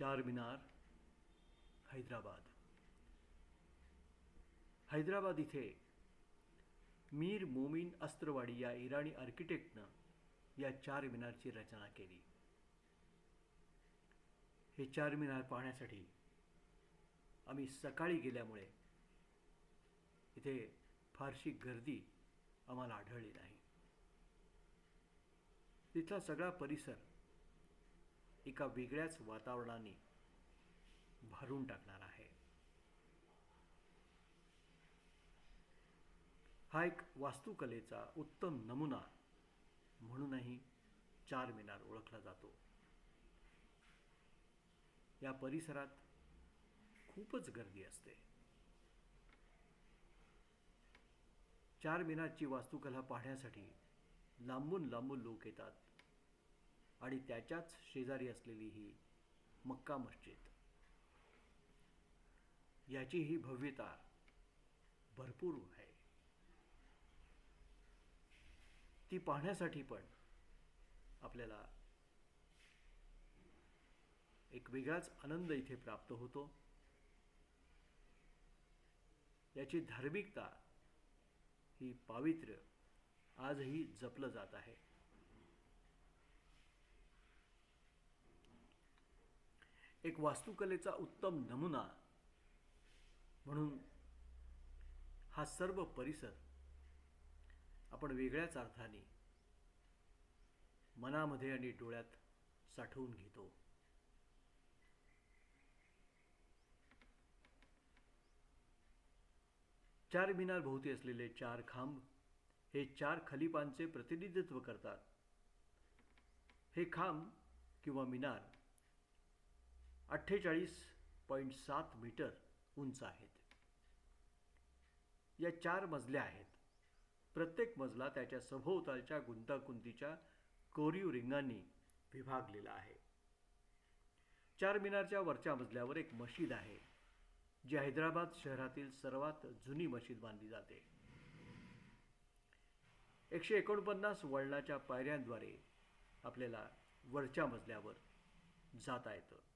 चार मिनार हैदराबाद. हैदराबाद इथे मीर मोमीन अस्त्रवाडी या इराणी आर्किटेक्टनं या चार मिनारची रचना केली. हे चार मिनार पाहण्यासाठी आम्ही सकाळी गेल्यामुळे इथे फारशी गर्दी आम्हाला आढळली नाही. तिथला सगळा परिसर एका वेगळ्याच वातावरणाने भरून टाकणार आहे. हा एक वास्तुकलेचा उत्तम नमुना म्हणूनही चार मिनार ओळखला जातो. या परिसरात खूपच गर्दी असते. चार मिनारची वास्तुकला पाहण्यासाठी लांबून लांबून लोक येतात. आणि त्याच्याच शेजारी असलेली ही मक्का मस्जिद. याची ही भव्यता भरपूर आहे. ती पाहण्यासाठी पण आपल्याला एक वेगळाच आनंद इथे प्राप्त होतो. याची धार्मिकता ही पावित्र्य आजही जपलं जात आहे. एक वास्तुकलेचा उत्तम नमुना. म्हणून हा सर्व परिसर आपण वेगळ्याच अर्थाने मनामध्ये आणि डोळ्यात साठवून घेतो. चार मिनार भोवती असलेले चार खांब हे चार खलिपांचे प्रतिनिधित्व करतात. हे खांब किंवा मिनार अठ्ठेचाळीस पॉईंट सात मीटर उंच आहेत. या चार मजल्या आहेत. प्रत्येक मजला त्याच्या सभोवतालच्या गुंतागुंतीच्या कोरीव रिंगांनी विभागलेला आहे. चार मिनारच्या वरच्या मजल्यावर एक मशीद आहे जी हैदराबाद शहरातील सर्वात जुनी मशीद मानली जाते. एकशे एकोणपन्नास वळणाच्या पायऱ्यांद्वारे आपल्याला वरच्या मजल्यावर जाता येतं.